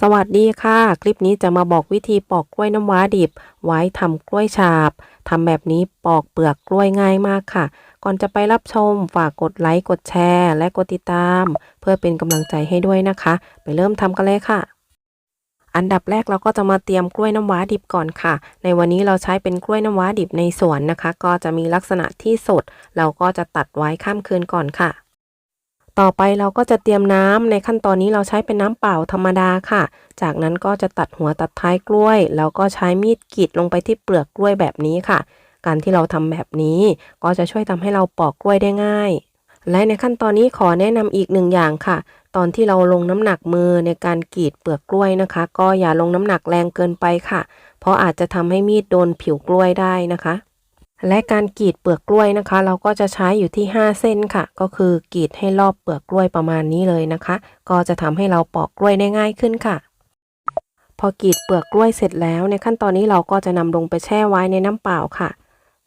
สวัสดีค่ะ คลิปนี้จะมาบอกวิธีปอกกล้วยน้ำว้าดิบ ไว้ทำกล้วยฉาบทำแบบนี้ปอกเปลือกกล้วยง่ายมากค่ะ ก่อนจะไปรับชมฝากกดไลค์กดแชร์ และกดติดตาม เพื่อเป็นกำลังใจให้ด้วยนะคะ ไปเริ่มทำกันเลยค่ะ อันดับแรกเราก็จะมาเตรียมกล้วยน้ำว้าดิบก่อนค่ะ ในวันนี้เราใช้เป็นกล้วยน้ำว้าดิบในสวนนะคะ ก็จะมีลักษณะที่สด เราก็จะตัดไว้ข้ามคืนก่อนค่ะ ต่อไปเราก็จะเตรียมน้ำในขั้นตอนนี้เราใช้เป็นน้ำเปล่าธรรมดาค่ะ จากนั้นก็จะตัดหัวตัดท้ายกล้วย แล้วก็ใช้มีดกรีดลงไปที่เปลือกกล้วยแบบนี้ค่ะ การที่เราทำแบบนี้ ก็จะช่วยทำให้เราปอกกล้วยได้ง่าย และในขั้นตอนนี้ขอแนะนำอีกหนึ่งอย่างค่ะ ตอนที่เราลงน้ำหนักมือในการกรีดเปลือกกล้วยนะคะ ก็อย่าลงน้ำหนักแรงเกินไปค่ะ เพราะอาจจะทำให้มีดโดนผิวกล้วยได้นะคะ และการกรีดเปลือกกล้วยนะคะ เราก็จะใช้อยู่ที่ 5 เส้นค่ะ ก็คือกรีดให้รอบเปลือกกล้วยประมาณนี้เลยนะคะ ก็จะทำให้เราปอกกล้วยได้ง่ายขึ้นค่ะ พอกรีดเปลือกกล้วยเสร็จแล้ว ในขั้นตอนนี้เราก็จะนำลงไปแช่ไว้ในน้ำเปล่าค่ะ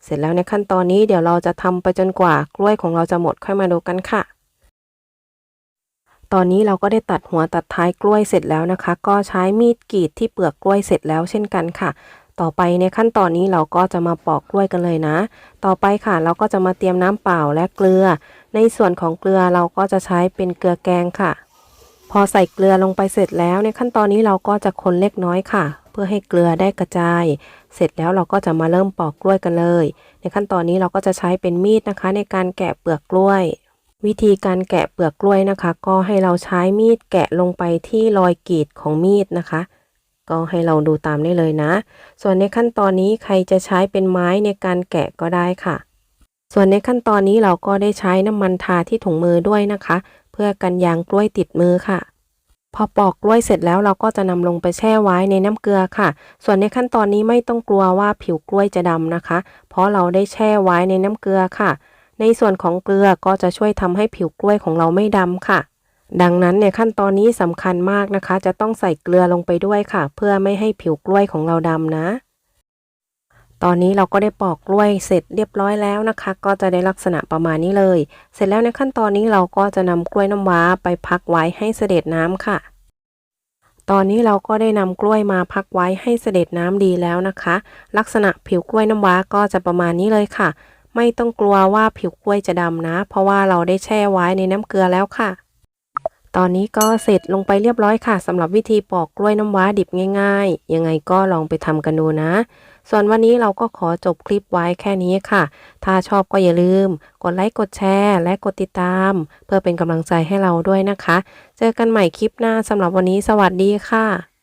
เสร็จแล้วในขั้นตอนนี้เดี๋ยวเราจะทำไปจนกว่ากล้วยของเราจะหมดค่อยมาดูกันค่ะ ตอนนี้เราก็ได้ตัดหัวตัดท้ายกล้วยเสร็จแล้วนะคะ ก็ใช้มีดกรีดที่เปลือกกล้วยเสร็จแล้วเช่นกันค่ะ ต่อไปในขั้นตอนนี้เราก็จะมาปอกกล้วยกันเลยนะ ต่อไปค่ะเราก็จะมาเตรียมน้ำเปล่าและเกลือ ในส่วนของเกลือเราก็จะใช้เป็นเกลือแกงค่ะ พอใส่เกลือลงไปเสร็จแล้ว ในขั้นตอนนี้เราก็จะคนเล็กน้อยค่ะ เพื่อให้เกลือได้กระจาย เสร็จแล้วเราก็จะมาเริ่มปอกกล้วยกันเลย ในขั้นตอนนี้เราก็จะใช้เป็นมีดนะคะ ในการแกะเปลือกกล้วยวิธีการแกะเปลือกกล้วยนะคะ ก็ให้เราใช้มีดแกะลงไปที่รอยกรีดของมีดนะคะ ก็ให้เราดูตามได้เลยนะ ส่วนในขั้นตอนนี้ใครจะใช้เป็นไม้ในการแกะก็ได้ค่ะ ส่วนในขั้นตอนนี้เราก็ได้ใช้น้ำมันทาที่ถุงมือด้วยนะคะ เพื่อกันยางกล้วยติดมือค่ะ พอปอกกล้วยเสร็จแล้วเราก็จะนำลงไปแช่ไว้ในน้ำเกลือค่ะ ส่วนในขั้นตอนนี้ไม่ต้องกลัวว่าผิวกล้วยจะดำนะคะ เพราะเราได้แช่ไว้ในน้ำเกลือค่ะ ในส่วนของเกลือก็จะช่วยทำให้ผิวกล้วยของเราไม่ดำค่ะ ดังนั้นในขั้นตอนนี้สำคัญมากนะคะ จะต้องใส่เกลือลงไปด้วยค่ะ เพื่อไม่ให้ผิวกล้วยของเราดำนะ ตอนนี้เราก็ได้ปอกกล้วยเสร็จเรียบร้อยแล้วนะคะ ก็จะได้ลักษณะประมาณนี้เลย เสร็จแล้วในขั้นตอนนี้เราก็จะนำกล้วยน้ำว้าไปพักไว้ให้เสด็จน้ำค่ะตอนนี้เราก็ได้นำกล้วยมาพักไว้ให้เสด็จน้ำดีแล้วนะคะ ลักษณะผิวกล้วยน้ำว้าก็จะประมาณนี้เลยค่ะ ไม่ต้องกลัวว่าผิวกล้วยจะดำนะ เพราะว่าเราได้แช่ไว้ในน้ำเกลือแล้วค่ะ ตอนนี้ก็เสร็จลงไปเรียบร้อยค่ะสำหรับวิธีปอกกล้วยน้ำว้าดิบง่าย ๆ ยังไงก็ลองไปทำกันดูนะ ส่วนวันนี้เราก็ขอจบคลิปไว้แค่นี้ค่ะ ถ้าชอบก็อย่าลืม กดไลค์กดแชร์ และกดติดตาม เพื่อเป็นกำลังใจให้เราด้วยนะคะ เจอกันใหม่คลิปหน้าสำหรับวันนี้สวัสดีค่ะ